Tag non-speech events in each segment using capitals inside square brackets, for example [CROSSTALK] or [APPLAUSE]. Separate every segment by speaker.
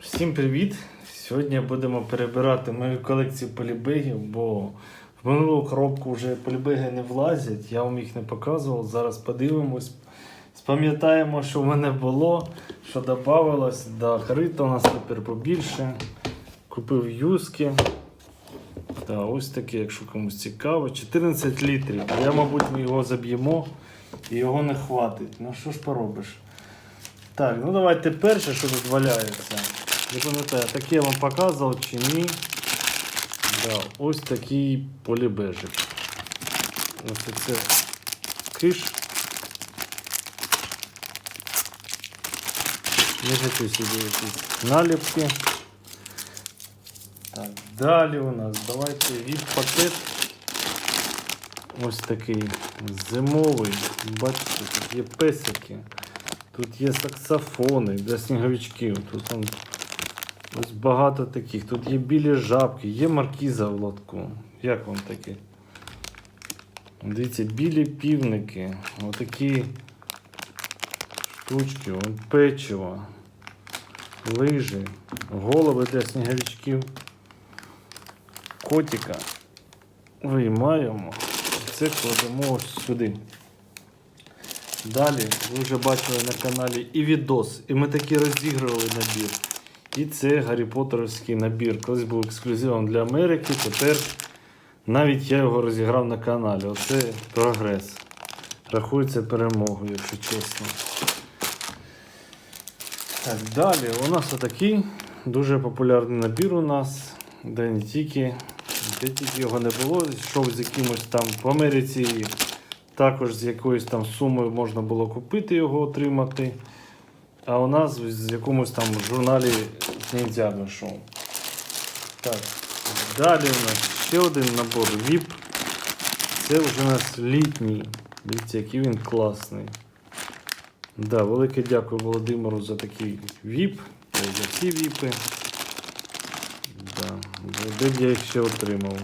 Speaker 1: Всім привіт! Сьогодні будемо перебирати мою колекцію полібегів, бо в минулу коробку вже полібеги не влазять, я вам їх не показував. Зараз подивимось. Спам'ятаємо, що в мене було, що додавалось. Да, корита у нас тепер побільше. Купив юзки. Да, ось таке, якщо комусь цікаво. 14 літрів. Я, мабуть, ми його заб'ємо і його не хватить. Ну що ж поробиш? Так, ну давайте перше, що тут валяється. Не пам'ятаю, таке я вам показував чи ні. Да, ось такий полібежик. Ось це киш. Не хочу сюди якісь наліпки. Так, далі у нас давайте від пакет. Ось такий зимовий. Бачите, тут є песики. Тут є саксофони для сніговичків. Тут он, ось багато таких. Тут є білі жабки, є маркіза в лотку. Як вам таке? Дивіться, білі півники. Отакі штучки, вон печиво, лижі, голови для сніговичків, котика. Виймаємо. Це кладемо ось сюди. Далі ви вже бачили на каналі і відос, і ми такі розігрували набір. І це Гаррі Поттерівський набір. Колись був ексклюзивом для Америки, тепер навіть я його розіграв на каналі. Оце прогрес. Рахується перемогою, якщо чесно. Так, далі у нас отакий дуже популярний набір у нас, де не тільки, де тільки його не було, йшов з якимось там в Америці. Також з якоюсь там сумою можна було купити його, отримати. А у нас з якомусь там журналі ніндзя знайшов. Так. Далі у нас ще один набор VIP. Це вже у нас літній. Дивіться, який він класний. Да, велике дякую Володимиру за такий VIP. За всі віпи. Да. Де б я їх ще отримав?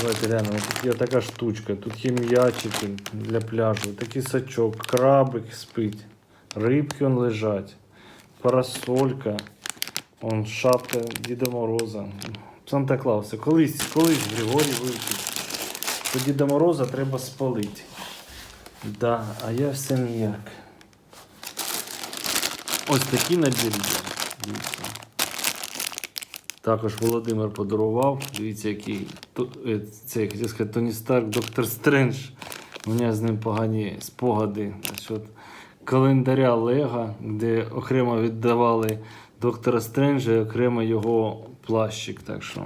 Speaker 1: Давайте глянемо. Тут є така штучка, тут є м'ячики для пляжу, такий сачок, крабик спить, рибки он лежать, парасолька, он шапка Діда Мороза. Санта Клауса. Колись, колись Григорій вивчив, що Діда Мороза треба спалити. Да, а я все ніяк. Ось такий набір. Дивіться. Також Володимир подарував. Дивіться, який е, це я хотів сказати, Тоні Старк, Доктор Стрендж. У мене з ним погані спогади календаря Лего, де окремо віддавали доктора Стренджа і окремо його плащик. Так що,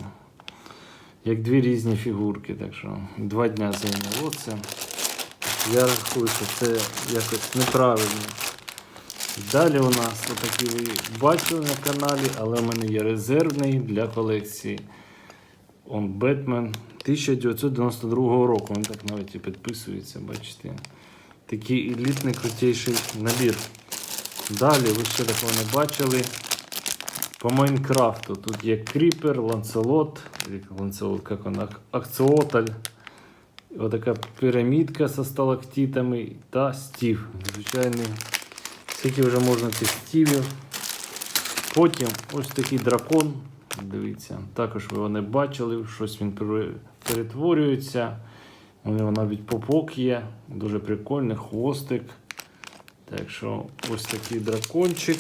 Speaker 1: як дві різні фігурки. Так що два дня зайняло це. Я рахую, що це якось неправильно. Далі у нас отакий ви бачили на каналі, але в мене є резервний для колекції. Он Бетмен 1992 року. Він так навіть і підписується, бачите. Такий елітний крутейший набір. Далі ви ще такого не бачили. По Майнкрафту тут є Кріпер, Ланцелот, Ланцелот, як вона, Акціоталь. Отака пірамідка зі сталактитами та стів. Звичайний Скільки вже можна цих стівів. Потім ось такий дракон. Дивіться, також ви його не бачили, щось він перетворюється. У нього навіть попок є, дуже прикольний хвостик. Так що ось такий дракончик.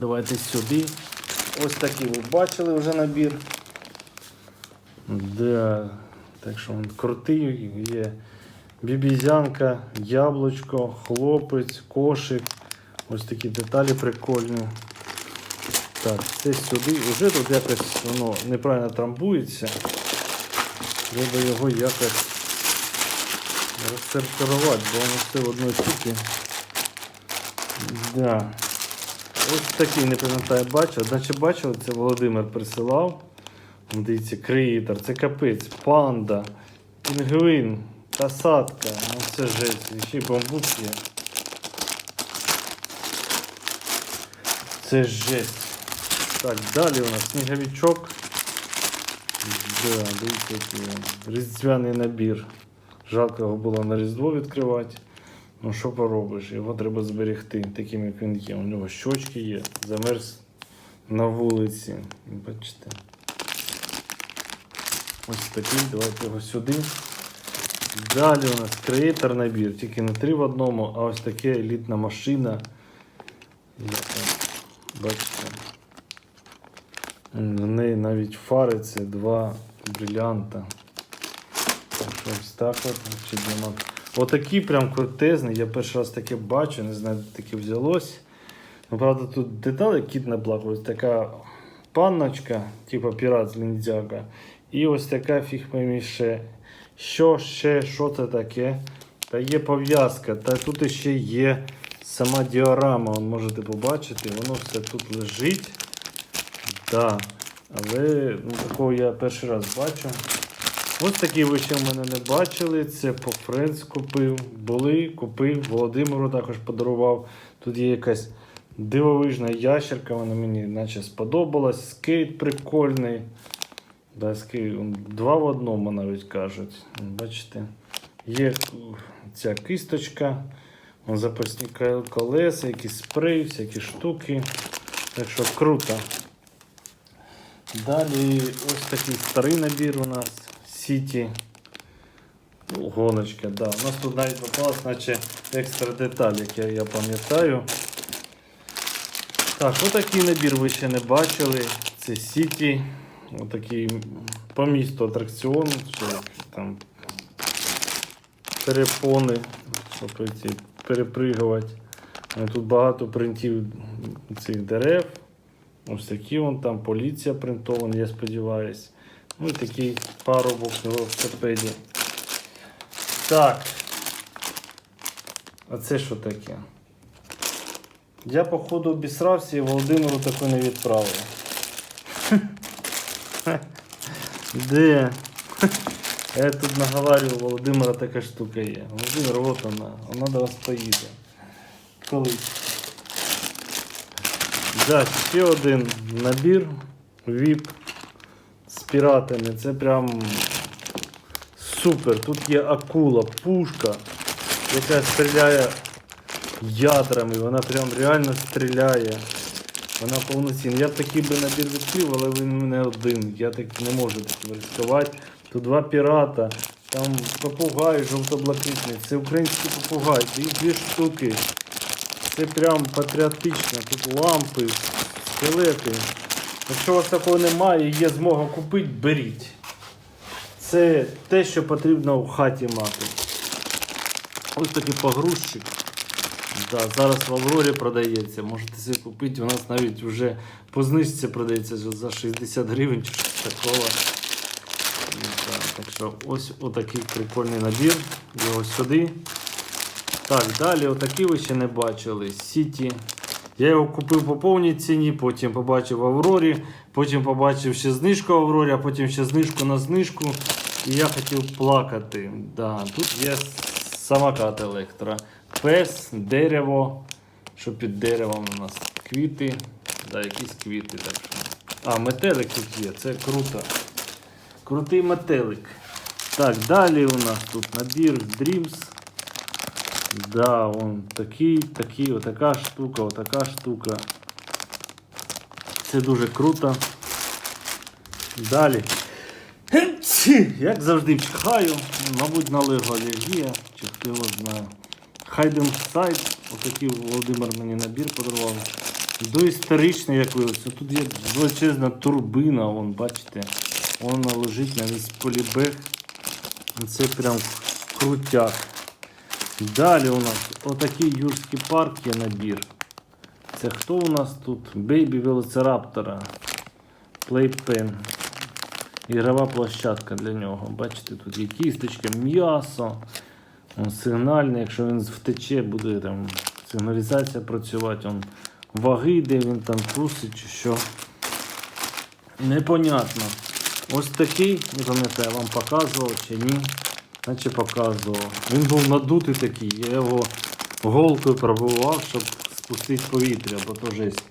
Speaker 1: Давайте сюди. Ось такий ви бачили вже набір. Да. Так що він крутий, є бібізянка, яблучко, хлопець, кошик. Ось такі деталі прикольні. Так, це сюди. Уже тут якось воно неправильно трамбується. Треба його якось розсортувати, бо воно все в одній штуці. Да. Ось такий, не пам'ятаю, бачив. Значить бачили, це Володимир присилав. Дивіться, креатор, це капець, панда, пінгвін, касатка, ну це жесть, ще й бамбук є. Це жесть. Так, далі у нас сніговичок. Да, дивіться. Різдвяний набір. Жалко його було на Різдво відкривати. Ну що поробиш? Його треба зберегти таким, як він є. У нього щочки є, замерз на вулиці. Бачите. Ось такий, давайте його сюди. Далі у нас креатор набір, тільки не три в одному, а ось таке елітна машина. Бачите. В неї навіть фари це два брилянта. Ось так от. Чи. Отакі прям крутезні. Я перший раз таке бачу, не знаю, де таке взялось. Ну, правда, тут деталі кіт не плакав. Ось така панночка, типу пірат з Ліндзяка. І ось така фіг. Що ще, що це таке? Та є пов'язка, та тут ще є сама діорама, вон можете побачити, воно все тут лежить. Да. Але ну, такого я перший раз бачу. Ось такі ви ще в мене не бачили. Це по Френц купив. Були, купив, Володимиру також подарував. Тут є якась дивовижна ящерка, вона мені наче сподобалась. Скейт прикольний. Да, скейт, два в одному навіть кажуть. Бачите, є ця кисточка, запасні колеса, якісь спрей, всякі штуки. Так що круто. Далі ось такий старий набір у нас Сіті. Ну, гоночка, да. У нас тут навіть попалась, наче екстра деталь, як я, я пам'ятаю. Так, отакий набір ви ще не бачили. Це Сіті. Отакий по місту атракціон, що там перепони, щоб ці перепригувати. Ну, Тут багато принтів цих дерев. Ось такі вон там поліція принтована, я сподіваюся. Ну і такий парубок на велосипеді. Так. А це що таке? Я, походу, обісрався і Володимиру таку не відправив. [LAUGHS] Де? [LAUGHS] Я тут наговарював, Володимира така штука є. Володимир, от вона, вона до вас поїде. Колись. Да, ще один набір VIP піратами. Це прям супер. Тут є акула, пушка, яка стріляє ядрами. Вона прям реально стріляє. Вона повноцінна. Я б такий би набір відкрив, але він мене один. Я так не можу таким ризикувати. Тут два пірата, там попугай жовто-блакитний, це український попугай, їх дві штуки. Це прям патріотично. Тут лампи, скелети. Якщо у вас такого немає і є змога купити, беріть. Це те, що потрібно в хаті мати. Ось такий погрузчик. Да, зараз в Аврорі продається. Можете собі купити. У нас навіть вже по знижці продається за 60 гривень чи щось такого. Да, так що ось отакий прикольний набір. Його сюди. Так, далі отакі ви ще не бачили. Сіті. Я його купив по повній ціні, потім побачив в Аврорі, потім побачив ще знижку в Аврорі, а потім ще знижку на знижку. І я хотів плакати. Да, тут є самокат електро. Пес, дерево. Що під деревом у нас? Квіти. Да, якісь квіти. Так. А, метелик тут є, це круто. Крутий метелик. Так, далі у нас тут набір Dreams. Да, он такий, такий, отака штука, отака штука. Це дуже круто. Далі. Як завжди чхаю, мабуть, на Лего алергія, чи хто його знає. Хайден сайт, отакий Володимир мені набір подарував. Доісторичний, як виявився. Тут є величезна турбина, вон, бачите, вона лежить на весь полібег. Це прям крутяк. Далі у нас отакий юрський парк є набір. Це хто у нас тут? Бейбі Велоцираптора. Playpen. Ігрова площадка для нього. Бачите, тут є кісточка, м'ясо. Сигнальний, якщо він втече, буде там сигналізація працювати. Он ваги, де він там трусить чи що. Непонятно. Ось такий, не пам'ятаю, вам показував чи ні. Наче показував. Він був надутий такий, я його голкою пробував, щоб спустити повітря, бо то жесть.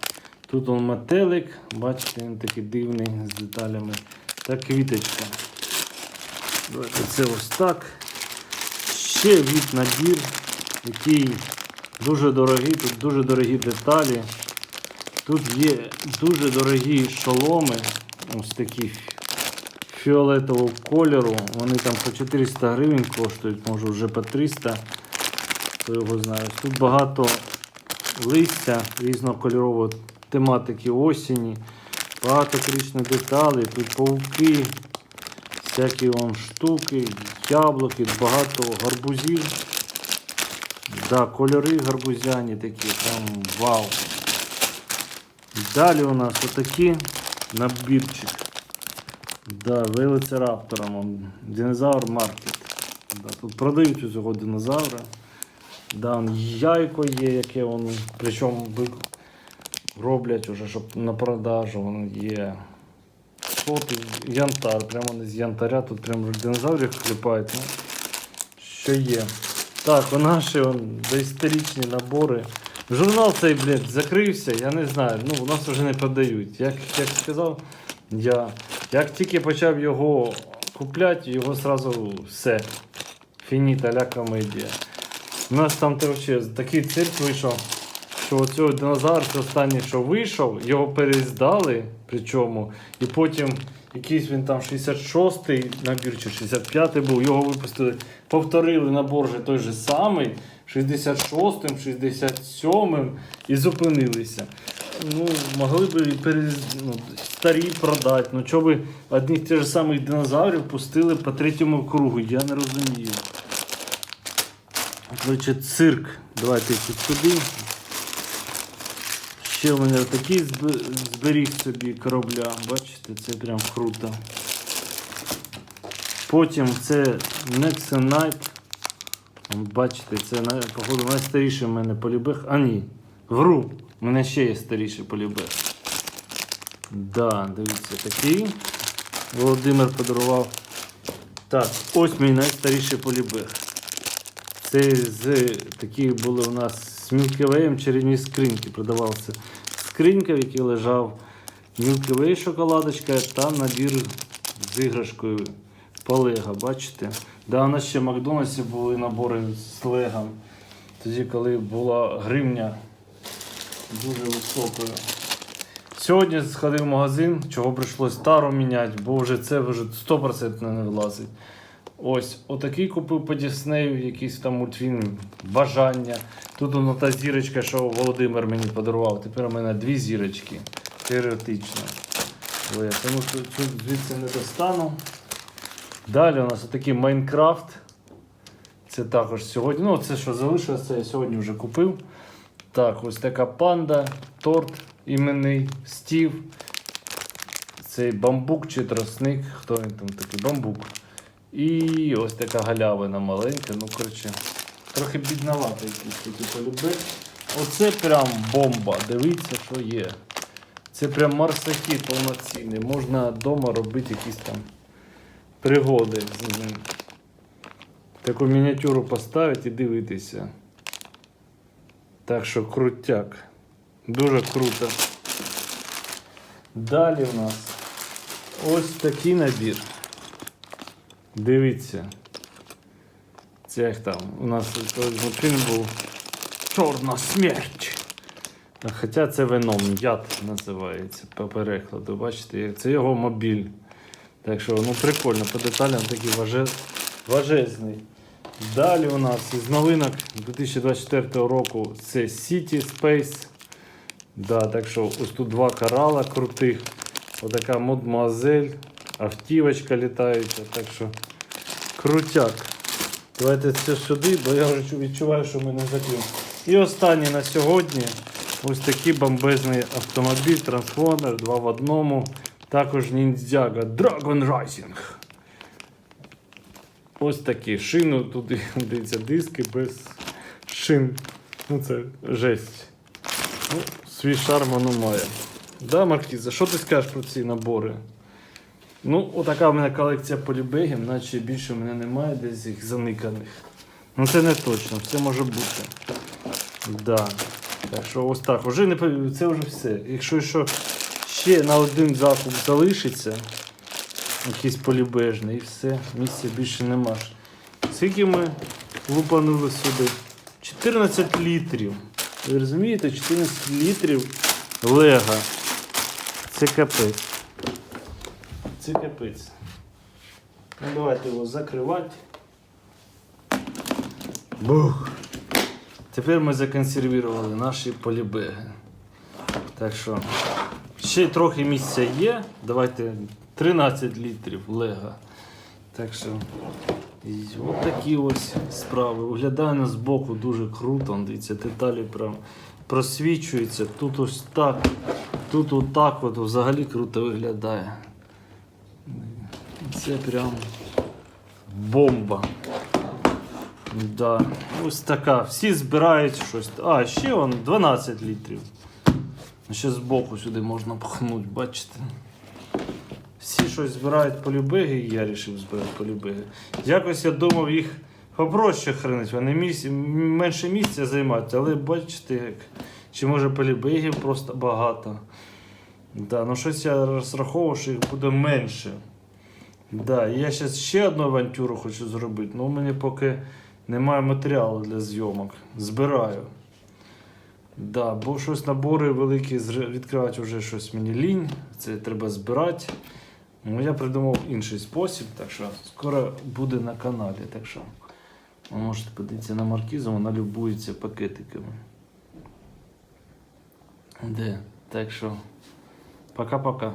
Speaker 1: Тут он метелик, бачите, він такий дивний з деталями. Та квіточка. Давайте це ось так. Ще від набір. який дуже дорогий, тут дуже дорогі деталі. Тут є дуже дорогі шоломи, ось такі фіолетового кольору. Вони там по 400 гривень коштують, може вже по 300. Хто його знає. Тут багато листя різнокольорової тематики осені, багато кричних деталей, тут пауки, всякі вон штуки, яблуки, багато гарбузів. Да, кольори гарбузяні такі, там вау. Далі у нас отакий набірчик. Да, велоцираптором. он, Динозавр маркет. Да, тут продають цього динозавра. Да, яйко є, яке воно, причому роблять уже, щоб на продажу воно є. Тут? Янтар, прямо з янтаря, тут прямо динозаврів кліпають. Ну, що є. Так, у наші он, доісторичні набори. Журнал цей, блядь, закрився, я не знаю. Ну, у нас вже не продають. Як, як сказав, я, як тільки почав його купляти, його сразу все. Фініта ля комедія. У нас там вообще, такий цирк вийшов, що оцього динозавра останній, що вийшов, його переіздали, причому, і потім якийсь він там 66-й набір чи 65-й був, його випустили, повторили набор же той же самий, 66-м, 67-м і зупинилися. Ну, могли б і пере... ну, старі продати. Ну, чого би одних тих же самих динозаврів пустили по третьому кругу, я не розумію. Коротше, цирк. Давайте тут сюди. Ще в мене такий зб- зберіг собі корабля. Бачите, це прям круто. Потім це Nexon Night. Бачите, це походу найстаріший в мене полібег. А ні, вру. У мене ще є старіший полібег. Да, дивіться, такий. Володимир подарував. Так, ось мій найстаріший полібег. Це з такі були у нас з Мілківеєм чарівні скриньки. Продавався скринька, в якій лежав Мілківей шоколадочка та набір з іграшкою Полего. Бачите? Да, у нас ще в Макдональдсі були набори з Лего. Тоді, коли була гривня дуже високою. Сьогодні сходив в магазин, чого прийшлось стару міняти, бо вже це вже 100% не влазить. Ось, отакий купив по Діснею, якийсь там мультфільм, бажання. Тут воно та зірочка, що Володимир мені подарував. Тепер у мене дві зірочки. Теоретично. Я тому що звідси не достану. Далі у нас отакий Майнкрафт. Це також сьогодні. Ну, це що залишилося, я сьогодні вже купив. Так, ось така панда, торт іменний, стів. Цей бамбук чи тросник. Хто він там такий? Бамбук. І ось така галявина маленька. Ну, коротше, трохи бідновато якийсь такий полюбив. Оце прям бомба. Дивіться, що є. Це прям марсахід повноцінний. Можна вдома робити якісь там пригоди з ним. Таку мініатюру поставити і дивитися. Так що крутяк. Дуже круто. Далі в нас ось такий набір. Дивіться. Це як там. У нас той був Чорна смерть. Хоча це веном, яд називається по перекладу. Бачите, це його мобіль. Так що ну прикольно, по деталям такий важе... важезний. Далі у нас із новинок 2024 року це City Space. Да, так що ось тут два корала крутих. Отака мадмуазель, автівочка літаюча. Так що крутяк. Давайте це сюди, бо я вже відчуваю, що ми не закрив. І останнє на сьогодні ось такий бомбезний автомобіль, трансформер 2 в одному. Також ніндзяга Dragon Rising. Ось такі шину, тут [LAUGHS] дивіться, диски без шин. Ну це жесть. Ну, свій шарм воно має. Да, Маркіза, що ти скажеш про ці набори? Ну, отака в мене колекція полібегів, наче більше в мене немає десь їх заниканих. Ну це не точно, все може бути. Да. Так що ось так. Уже не це вже все. Якщо що ще на один закуп залишиться, якийсь полібежний і все, місця більше нема. Скільки ми лупанули сюди? 14 літрів. Ви розумієте, 14 літрів лега. Це капець. Це капець. Ну, давайте його закривати. Бух. Тепер ми законсервували наші полібеги. Так що ще трохи місця є. Давайте 13 літрів лега. Так що от такі ось справи. Виглядає на збоку дуже круто. Дивіться, деталі прям просвічуються. Тут ось так, тут отак от взагалі круто виглядає. Це прям бомба. Да. Ось така. Всі збирають щось. А, ще он 12 літрів. Ще збоку сюди можна пхнути, бачите? Щось збирають полюбиги, і я вирішив збирати полюбиги. Якось я думав їх попроще хранити, вони місць, менше місця займають, але бачите, як, чи може полюбигів просто багато. Да, ну щось я розраховував, що їх буде менше. Да, я зараз ще одну авантюру хочу зробити, але у мене поки немає матеріалу для зйомок. Збираю. Да, бо щось набори великі відкривати вже щось мені лінь. Це треба збирати. Ну, я придумав інший спосіб, так що скоро буде на каналі. Так що ви можете подивитися на маркізу, вона любується пакетиками. Де? Так що, пока-пока.